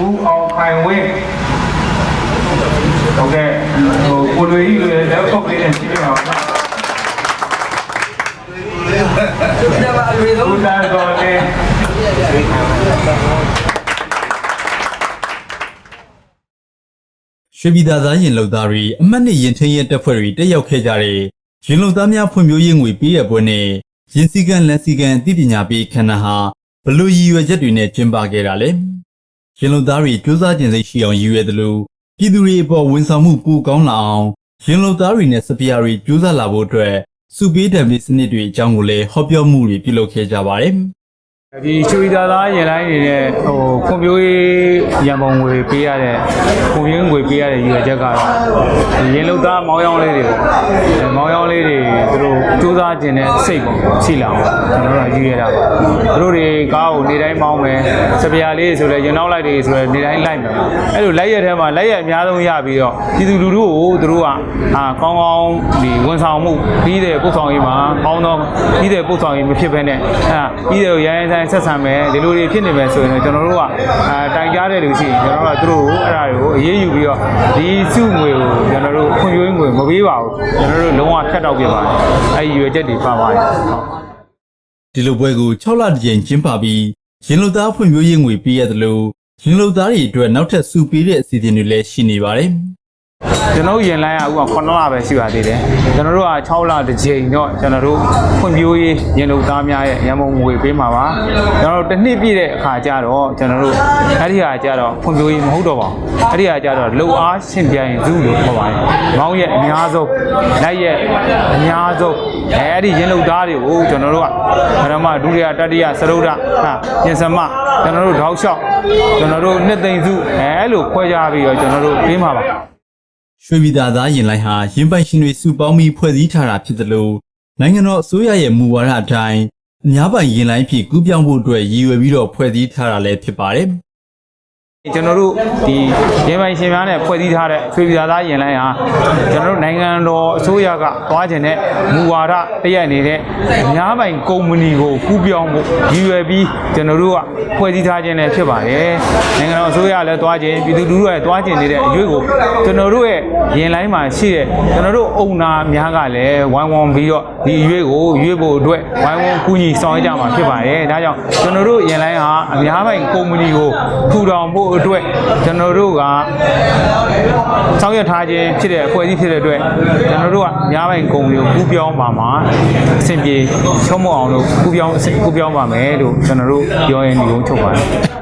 ဦးအောင်ခိုင်ဝင်းဟုတ်ကဲ့ဟိုကိုလွေကြီးလည်းလက်ခုပ်လေးနဲ့ကြည့်ပြအောင်နော်ဦးသားတော်လေးရွှေပြည်သာသားရင်လုံသားတွေအမှတ်နှစ်ရင်ထင်းရဲတပ်ဖွဲ့တွေတက်ရောက်ခဲ့ကြတဲ့ရင်လုံသားများဖွံ့ဖြိုးရေးငွေပေးရပွဲနဲ့ရင်စည်းကမ်းလက်စည်းကမ်းအသိပညာပေးခန္ဓာဟာဘလို့ရည်ရွယ်ချက်တွေနဲ့ကျင်းပခဲ့တာလဲ ရင်လုံသားတွေစူးစမ်းကျင်စိတ်ရှိအောင်ရည်ရွယ်တယ်လို့ပြည်သူတွေအပေါ်ဝန်ဆောင်မှုပိုကောင်းလာအောင်ရင်လုံသားတွေနဲ့စပီယာတွေစူးစမ်းလာဖို့အတွက်စုပေးတယ်ပြီးစနစ်တွေအကြောင်းကိုလည်းဟောပြောမှုတွေပြုလုပ်ခဲ့ကြပါတယ် ဒီချူရီသားသားရင်လိုင်းနေနဲ့ဟိုဖွံ့ဖြိုးရေးရန်ပုံငွေပေးရတဲ့ဖွံ့ဖြိုးရေးငွေပေးရတဲ့ရည်ရွယ်ချက်ကတော့ဒီရင်လုံသားမောင်းရောင်းလေးတွေပေါ့အဲမောင်းရောင်းလေးတွေသူတို့စူးစမ်းခြင်းနဲ့စိတ်ပေါ့ရှိလာအောင်ကျွန်တော်တို့ကရည်ရွယ်တာပါသူတို့တွေကားကိုနေတိုင်းမောင်းမယ်စပီယာလေးဆိုလဲရင်နောက်လိုက်တွေဆိုလဲနေတိုင်းလိုက်မယ်အဲ့လိုလိုက်ရတဲ့မှာလိုက်ရအများဆုံးရပြီးတော့ပြည်သူလူထုကိုသူတို့ကအာကောင်းကောင်းဒီဝန်ဆောင်မှုပြီးတဲ့ပို့ဆောင်ရေးမှာကောင်းသောပြီးတဲ့ပို့ဆောင်ရေးမဖြစ်ဘဲနဲ့အဲပြီးတဲ့ရိုင်းရိုင်းဆိုင်ဆက်ဆံမယ်ဒီလိုတွေဖြစ်နေမယ်ဆိုရင်ကျွန်တော်တို့ကအာတိုင်ကြားတဲ့လူရှိရင်ကျွန်တော်တို့ကသူတို့ကိုအဲ့ဒါတွေကိုအေးအေးယူပြီးတော့ဒီစုငွေကိုကျွန်တော်တို့ဖွံ့ဖြိုးရေးငွေမပေးပါဘူးကျွန်တော်တို့လုံးဝဖြတ်တောက်ပြပါတယ်အဲ့ဒီရွယ်ချက်တွေပါပါတယ်ဟုတ်ဒီလိုပွဲကို6လတကြိမ်ကျင်းပပြီးရင်လုံသားဖွံ့ဖြိုးရေးငွေပေးရတယ်လို့ရင်လုံသားတွေအတွက်နောက်ထပ်စုပေးတဲ့အစီအစဉ်တွေလည်းရှိနေပါတယ် ကျွန်တော်တို့ရင်လိုင်းကဥက9လပဲရှိပါသေးတယ်ကျွန်တော်တို့က6လတစ်ကြိမ်တော့ကျွန်တော်တို့ဖွံ့ဖြိုးရေးရင်လုံသားများရဲ့ရန်ပုံငွေပေးမှာပါကျွန်တော်တို့တစ်နှစ်ပြည့်တဲ့အခါကျတော့ကျွန်တော်တို့အဲ့ဒီဟာကျတော့ဖွံ့ဖြိုးရေးမဟုတ်တော့ပါဘူးအဲ့ဒီဟာကျတော့လုံအားရှင်ပြိုင်စုလို့ခေါ်ပါတယ်မောင်းရဲ့အများဆုံးလိုက်ရဲ့အများဆုံးအဲအဲ့ဒီရင်လုံသားတွေကိုကျွန်တော်တို့ကပထမဒုတိယတတိယစရုဒ္ဓဟာပြင်စမကျွန်တော်တို့တောက်လျှောက်ကျွန်တော်တို့နှစ်သိမ့်စုအဲအဲ့လိုခွဲခြားပြီးတော့ကျွန်တော်တို့ပေးမှာပါ ရွှေပြည်သာသားရင်လိုက်ဟာရင်ပိုင်ရှင်တွေစုပေါင်းပြီးဖွဲ့စည်းထားတာဖြစ်တယ်လို့နိုင်ငံတော်အစိုးရရဲ့မူဝါဒအတိုင်းအများပိုင်ရင်လိုက်ဖြစ်ကူးပြောင်းဖို့အတွက်ရည်ရွယ်ပြီးတော့ဖွဲ့စည်းထားတာလည်းဖြစ်ပါတယ် ကျွန်တော်တို့ဒီရင်ပိုင်ရှင်များနဲ့ဖွဲ့စည်းထားတဲ့ဆွေပြည်သာသားရင်လိုင်းဟာကျွန်တော်တို့နိုင်ငံတော်အစိုးရကသွားခြင်းတဲ့မူဝါဒတရက်အနေနဲ့အများပိုင်ကုမ္ပဏီကိုကူးပြောင်းဖို့ရည်ရွယ်ပြီးကျွန်တော်တို့ကဖွဲ့စည်းထားခြင်းလည်းဖြစ်ပါတယ်နိုင်ငံတော်အစိုးရလည်းသွားခြင်းပြည်သူလူထုလည်းသွားခြင်းနေတဲ့အရွေးကိုကျွန်တော်တို့ရဲ့ရင်လိုင်းမှာရှိတဲ့ကျွန်တော်တို့အုံနာများကလည်းဝိုင်းဝန်းပြီးတော့ဒီအရွေးကိုရွေးဖို့အတွက်ဝိုင်းဝန်းကူညီဆောင်ရွက်ကြမှာဖြစ်ပါတယ်ဒါကြောင့်ကျွန်တော်တို့ရင်လိုင်းဟာအများပိုင်ကုမ္ပဏီကိုထူထောင်ဖို့အတွက်ကျွန်တော်တို့ကဆောင်ရွက်ထားခြင်းဖြစ်တဲ့အဖွဲ့အစည်းဖြစ်တဲ့အတွက်ကျွန်တော်တို့ကအများပိုင်ကုမ္ပဏီကိုကူးပြောင်းပါမှာအဆင်ပြေချုံးမအောင်လို့ကူးပြောင်းကူးပြောင်းပါမယ်လို့ကျွန်တော်တို့ပြောရင်ဒီကုန်းချုပ်ပါတယ်